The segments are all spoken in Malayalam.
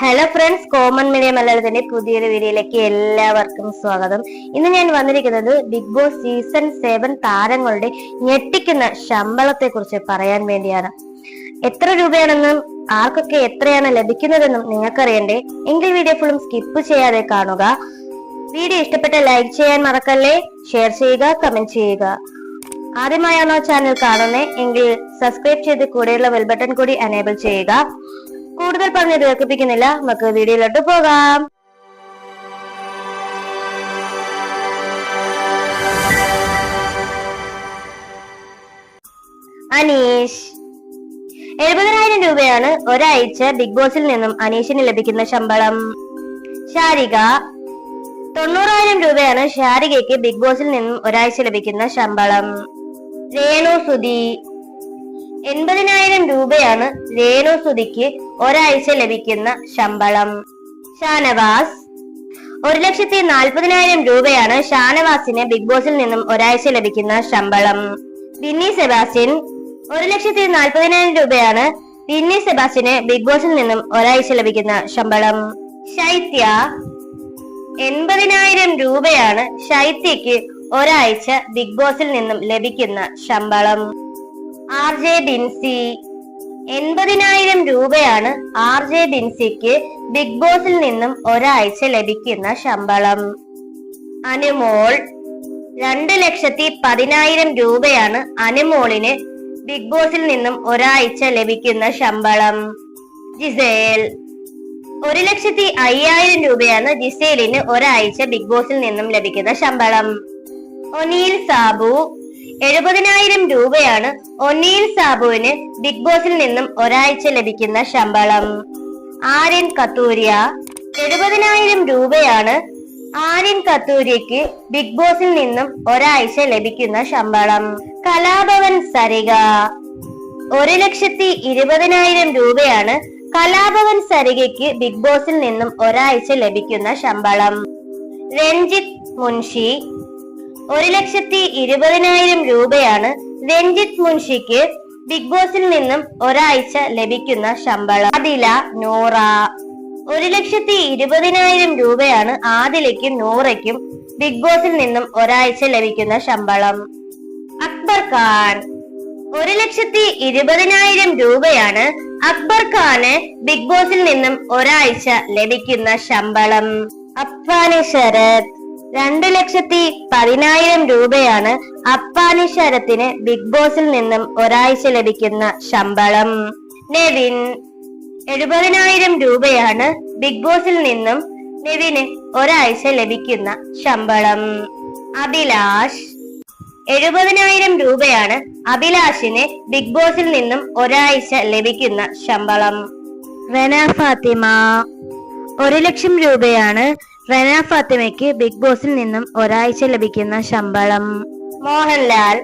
ഹലോ ഫ്രണ്ട്സ് കോമൺ മീഡിയ മലയാളത്തിന്റെ പുതിയൊരു വീഡിയോയിലേക്ക് എല്ലാവർക്കും സ്വാഗതം. ഇന്ന് ഞാൻ വന്നിരിക്കുന്നത് ബിഗ് ബോസ് സീസൺ സെവൻ താരങ്ങളുടെ ഞെട്ടിക്കുന്ന ശമ്പളത്തെ കുറിച്ച് പറയാൻ വേണ്ടിയാണ്. എത്ര രൂപയാണെന്നും ആർക്കൊക്കെ എത്രയാണ് ലഭിക്കുന്നതെന്നും നിങ്ങൾക്കറിയണ്ടേ? എങ്കിൽ വീഡിയോ ഫുള്ളും സ്കിപ്പ് ചെയ്യാതെ കാണുക. വീഡിയോ ഇഷ്ടപ്പെട്ട ലൈക്ക് ചെയ്യാൻ മറക്കല്ലേ? ഷെയർ ചെയ്യുക കമന്റ് ചെയ്യുക. ആദ്യമായാണോ ചാനൽ കാണുന്നത്. എങ്കിൽ സബ്സ്ക്രൈബ് ചെയ്ത് കൂടെയുള്ള ബെൽ ബട്ടൺ കൂടി എനേബിൾ ചെയ്യുക. കൂടുതൽ പറഞ്ഞ് ദീർഘിപ്പിക്കുന്നില്ല നമുക്ക് വീഡിയോയിലോട്ട് പോകാം. അനീഷ് എഴുപതിനായിരം രൂപയാണ് ഒരാഴ്ച ബിഗ് ബോസിൽ നിന്നും അനീഷിന് ലഭിക്കുന്ന ശമ്പളം. ശാരിക തൊണ്ണൂറായിരം രൂപയാണ് ശാരികയ്ക്ക് ബിഗ് ബോസിൽ നിന്നും ഒരാഴ്ച ലഭിക്കുന്ന ശമ്പളം. രേണു സുധി എൺപതിനായിരം രൂപയാണ് രേണു സുധിക്ക് ഒരാഴ്ച ലഭിക്കുന്ന ശമ്പളം. ഷാനവാസ്. ഒരു ലക്ഷത്തി നാൽപ്പതിനായിരം രൂപയാണ് ഷാനവാസിന് ബിഗ് ബോസിൽ നിന്നും ഒരാഴ്ച ലഭിക്കുന്ന ശമ്പളം. ബിന്നി സെബാസ്റ്റ്യൻ. ഒരു ലക്ഷത്തി നാൽപ്പതിനായിരം രൂപയാണ് ബിന്നി സെബാസ്റ്റ്യന് ബിഗ് ബോസിൽ നിന്നും ഒരാഴ്ച ലഭിക്കുന്ന ശമ്പളം. ശൈത്യ. എൺപതിനായിരം രൂപയാണ് ശൈത്യക്ക് ഒരാഴ്ച ബിഗ് ബോസിൽ നിന്നും ലഭിക്കുന്ന ശമ്പളം. R J Binsy. എൺപതിനായിരം രൂപയാണ് ആർ ജെ ബിൻസിക്ക് ബിഗ് ബോസിൽ നിന്നും ഒരാഴ്ച ലഭിക്കുന്ന ശമ്പളം. അനുമോൾ രണ്ട് ലക്ഷത്തി പതിനായിരം രൂപയാണ് അനുമോളിന് ബിഗ് ബോസിൽ നിന്നും ഒരാഴ്ച ലഭിക്കുന്ന ശമ്പളം. ജിസേൽ ഒരു ലക്ഷത്തി അയ്യായിരം രൂപയാണ് ജിസേലിന് ഒരാഴ്ച ബിഗ് ബോസിൽ നിന്നും ലഭിക്കുന്ന ശമ്പളം. ഒനീൽ സാബു എഴുപതിനായിരം രൂപയാണ് ഒന്നിയിൽ സാബുവിന് ബിഗ് ബോസിൽ നിന്നും ഒരാഴ്ച ലഭിക്കുന്ന ശമ്പളം. ആര്യൻ കത്തൂരിയ എഴുപതിനായിരം രൂപയാണ് ആര്യൻ കത്തൂരിക്ക് ബിഗ് ബോസിൽ നിന്നും ഒരാഴ്ച ലഭിക്കുന്ന ശമ്പളം. കലാഭവൻ സരിക ഒരു ലക്ഷത്തി ഇരുപതിനായിരം രൂപയാണ് കലാഭവൻ സരികയ്ക്ക് ബിഗ് ബോസിൽ നിന്നും ഒരാഴ്ച ലഭിക്കുന്ന ശമ്പളം. രഞ്ജിത് മുൻഷി ഒരു ലക്ഷത്തി ഇരുപതിനായിരം രൂപയാണ് രഞ്ജിത്ത് മുൻഷിക്ക് ബിഗ് ബോസിൽ നിന്നും ഒരാഴ്ച ലഭിക്കുന്ന ശമ്പളം. ആദില നൂറ. ഒരു ലക്ഷത്തി ഇരുപതിനായിരം രൂപയാണ് ആദിലയ്ക്കും നൂറയ്ക്കും ബിഗ് ബോസിൽ നിന്നും ഒരാഴ്ച ലഭിക്കുന്ന ശമ്പളം. അക്ബർ ഖാൻ. ഒരു ലക്ഷത്തി ഇരുപതിനായിരം രൂപയാണ് അക്ബർ ഖാന് ബിഗ് ബോസിൽ നിന്നും ഒരാഴ്ച ലഭിക്കുന്ന ശമ്പളം. അഫ്വാനി ശരത്. രണ്ട് ലക്ഷത്തി പതിനായിരം രൂപയാണ് അപ്പാനി ശരത്തിന് ബിഗ് ബോസിൽ നിന്നും ഒരാഴ്ച ലഭിക്കുന്ന ശമ്പളം. നെവിൻ എഴുപതിനായിരം രൂപയാണ് ബിഗ് ബോസിൽ നിന്നും നെവിന് ഒരാഴ്ച ലഭിക്കുന്ന ശമ്പളം. അഭിലാഷ് എഴുപതിനായിരം രൂപയാണ് അഭിലാഷിന് ബിഗ് ബോസിൽ നിന്നും ഒരാഴ്ച ലഭിക്കുന്ന ശമ്പളം. റന ഫാത്തിമ ഒരു ലക്ഷം രൂപയാണ് റന ഫാത്തിമയ്ക്ക് ബിഗ് ബോസിൽ നിന്നും ഒരാഴ്ച ലഭിക്കുന്ന ശമ്പളം. മോഹൻലാൽ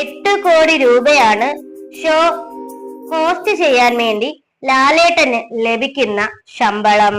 എട്ട് കോടി രൂപയാണ് ഷോ ഹോസ്റ്റ് ചെയ്യാൻ വേണ്ടി ലാലേട്ടന് ലഭിക്കുന്ന ശമ്പളം.